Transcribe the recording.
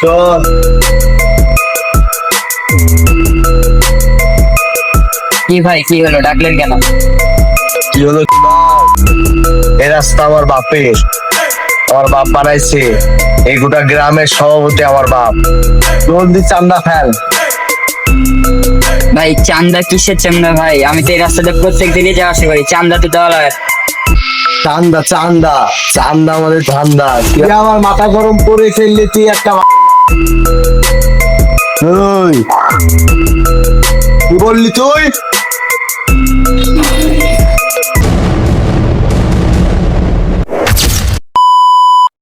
শোন কি ভাই কি হলো? ডাকলেন কেন? কি হলো এই রাস্তা আমার বাপের। আমার বাপ বানাইছে। এই গোটা গ্রামের সভাপতি আমার বাপ। জলদি চান্দা ফেল। ভাই চান্দা কিসের চান্দা ভাই? আমি তো এই রাস্তাতে প্রত্যেক দিনই যাওয়া আসা করি। চান্দা তো দেওয়া লাগে চান্দা চান্দা। চান্দা আমাদের ধান্দা। তুই আমার মাথা গরম করে ফেললি তুই একটা কি বললি তুই?